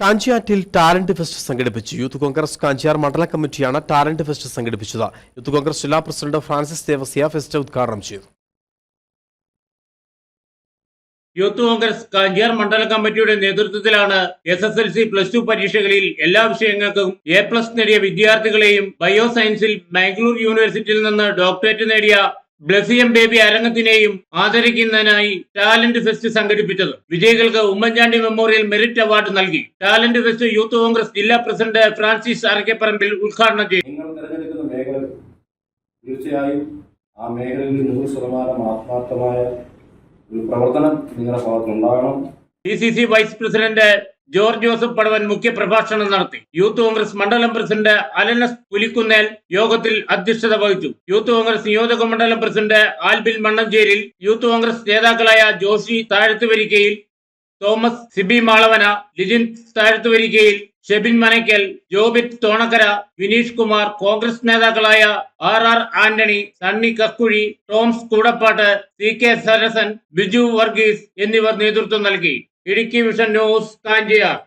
കാഞ്ചിയാറ്റിൽ talent fest സംഘടിപ്പിച്ചു. Youth Congress Kanchiyar മണ്ഡല കമ്മിറ്റിയാണ് ടാലന്റ് ഫെസ്റ്റ് സംഘടിപ്പിച്ചത്. യൂത്ത് കോൺഗ്രസ് ജില്ലാ പ്രസിഡന്റ് ഫ്രാൻസിസ് ദേവസ്യ ഫെസ്റ്റ് ഉദ്ഘാടനം ചെയ്തു. യൂത്ത് കോൺഗ്രസ് കാഞ്ചിയാർ മണ്ഡല കമ്മിറ്റിയുടെ നേതൃത്വത്തിലാണ് S S L C plus two പരീക്ഷകളിൽ എല്ലാ വിഷയങ്ങൾക്കും എ പ്ലസ് നേടിയ വിദ്യാർത്ഥികളെയും ബയോ സയൻസിൽ ബാംഗ്ലൂർ യൂണിവേഴ്സിറ്റിയിൽ നിന്ന് ഡോക്ടറേറ്റ് നേടിയ ബ്ലസിയം ബേബി അരങ്ങത്തിനെയും ആദരിക്കുന്നതിനായി ടാലന്റ് ഫെസ്റ്റ് സംഘടിപ്പിച്ചത്. വിജയികൾക്ക് ഉമ്മൻചാണ്ടി മെമ്മോറിയൽ മെറിറ്റ് അവാർഡ് നൽകി. ടാലന്റ് ഫെസ്റ്റ് യൂത്ത് കോൺഗ്രസ് ജില്ലാ പ്രസിഡന്റ് ഫ്രാൻസിസ് അറക്കപ്പറമ്പിൽ ഉദ്ഘാടനം ചെയ്തു. തീർച്ചയായും ആ മേഖലയിൽ നൂറ് ശതമാനം ആത്മാർത്ഥമായ ഒരു പ്രവർത്തനം നിങ്ങളുടെ ഭാഗത്തുണ്ടാകണം D C C vice president George Joseph Padavan മുഖ്യപ്രഭാഷണം നടത്തി. യൂത്ത് കോൺഗ്രസ് മണ്ഡലം പ്രസിഡന്റ് അലനസ് പുലിക്കുന്നേൽ യോഗത്തിൽ അധ്യക്ഷത വഹിച്ചു. യൂത്ത് കോൺഗ്രസ് നിയോജക മണ്ഡലം പ്രസിഡന്റ് ആൽബിൻ മണ്ണഞ്ചേരിൽ യൂത്ത് കോൺഗ്രസ് നേതാക്കളായ ജോഷി താഴത്തുവരിക്കയിൽ തോമസ് സിബി മാളവന ലിജിൻ താഴത്തുവരിക്കയിൽ ഷെബിൻ മനയ്ക്കൽ ജോബിത് തോണക്കര വിനീഷ് കുമാർ കോൺഗ്രസ് നേതാക്കളായ R R Antony Sunny Kakkuzhi Toms Koodappattu C K Sarasan Biju Varghese എന്നിവർ നേതൃത്വം നൽകി. Idukki vision news Kanchiyar.